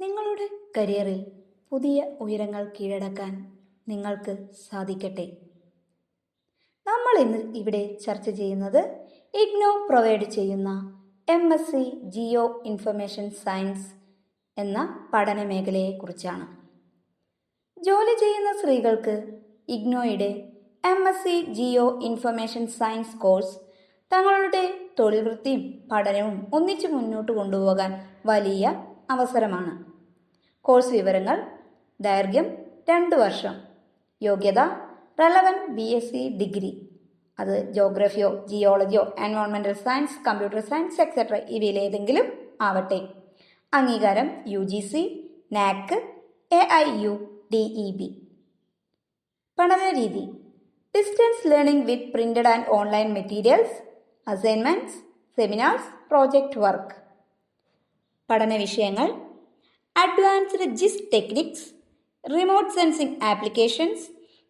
നിങ്ങളുടെ കരിയറിൽ പുതിയ ഉയരങ്ങൾ കീഴടക്കാൻ നിങ്ങൾക്ക് സാധിക്കട്ടെ. നമ്മൾ ഇന്ന് ഇവിടെ ചർച്ച ചെയ്യുന്നത് ഇഗ്നോ പ്രൊവൈഡ് ചെയ്യുന്ന M S C geo information science എന്ന പഠന മേഖലയെക്കുറിച്ചാണ് ജോലി ചെയ്യുന്ന സ്ത്രീകൾക്ക് ഇഗ്നോയുടെ M S C geo information science course തങ്ങളുടെ തൊഴിൽ വൃത്തിയും പഠനവും ഒന്നിച്ചു മുന്നോട്ട് കൊണ്ടുപോകാൻ വലിയ അവസരമാണ്. കോഴ്സ് വിവരങ്ങൾ ദൈർഘ്യം രണ്ട് വർഷം. യോഗ്യത relevant B S C degree. അത് ജോഗ്രഫിയോ ജിയോളജിയോ എൻവയോൺമെന്റൽ സയൻസ് കമ്പ്യൂട്ടർ സയൻസ് എക്സെട്ര ഇവയിലേതെങ്കിലും ആവട്ടെ. അംഗീകാരം U G C NAAC A I U D E B പഠന രീതി. Distance learning with printed and online materials assignments seminars project work പഠന വിഷയങ്ങൾ advanced GIS techniques remote sensing applications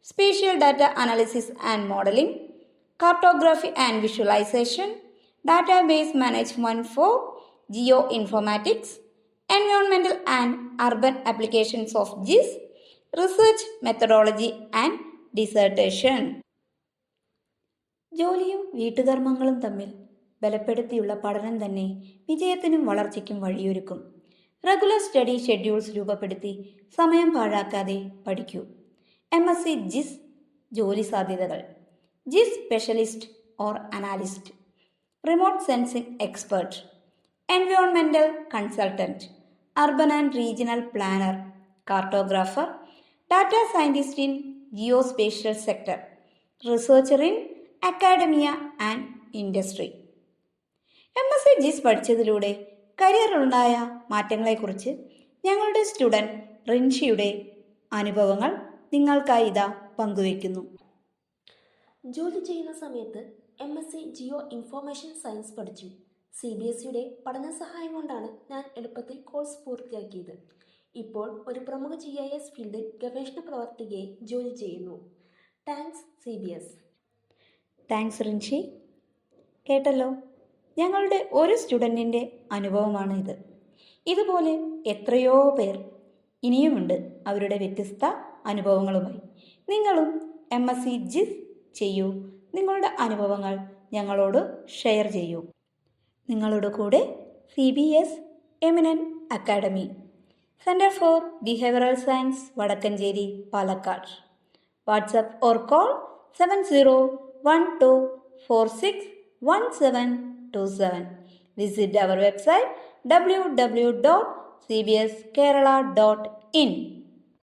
spatial data analysis and modelling cartography and visualisation database management for geo informatics എൻവയോൺമെന്റൽ and urban applications of GIS research methodology and dissertation ജോലിയും വീട്ടുകർമ്മങ്ങളും തമ്മിൽ ബലപ്പെടുത്തിയുള്ള പഠനം തന്നെ വിജയത്തിനും വളർച്ചയ്ക്കും വഴിയൊരുക്കും. Regular study schedules രൂപപ്പെടുത്തി സമയം പാഴാക്കാതെ പഠിക്കൂ. എം എസ് സി ജിസ് ജോലി സാധ്യതകൾ. GIS specialist or analyst remote sensing expert എൻവയോൺമെന്റൽ consultant urban and regional planner cartographer data scientist in geo spatial sector researcher in academia and industry M S C GIS പഠിച്ചതിലൂടെ കരിയറിലുണ്ടായ മാറ്റങ്ങളെക്കുറിച്ച് ഞങ്ങളുടെ student റിൻഷിയുടെ അനുഭവങ്ങൾ നിങ്ങൾക്കായി ഇതാ പങ്കുവയ്ക്കുന്നു. ജോലി ചെയ്യുന്ന സമയത്ത് M S C geo information science പഠിച്ചു. സി ബി എസ് സിയുടെ പഠന സഹായം കൊണ്ടാണ് ഞാൻ എളുപ്പത്തിൽ കോഴ്സ് പൂർത്തിയാക്കിയത്. ഇപ്പോൾ ഒരു പ്രമുഖ ജി ഐ എസ് ഫീൽഡിൽ ഗവേഷണ പ്രവർത്തികയെ ജോലി ചെയ്യുന്നു. Thanks C B S. Thanks Rinshi. കേട്ടല്ലോ. ഞങ്ങളുടെ ഒരു സ്റ്റുഡന്റിന്റെ അനുഭവമാണ് ഇത് ഇതുപോലെ എത്രയോ പേർ ഇനിയുമുണ്ട് അവരുടെ വ്യത്യസ്ത അനുഭവങ്ങളുമായി. നിങ്ങളും എം എസ് സി ജിസ് ചെയ്യൂ. നിങ്ങളുടെ അനുഭവങ്ങൾ ഞങ്ങളോട് ഷെയർ ചെയ്യൂ. നിങ്ങളുടെ കൂടെ C B S eminent academy centre for behavioural science Vadakkanchery Palakkad. WhatsApp or call seven zero one two four six one seven two seven visit our website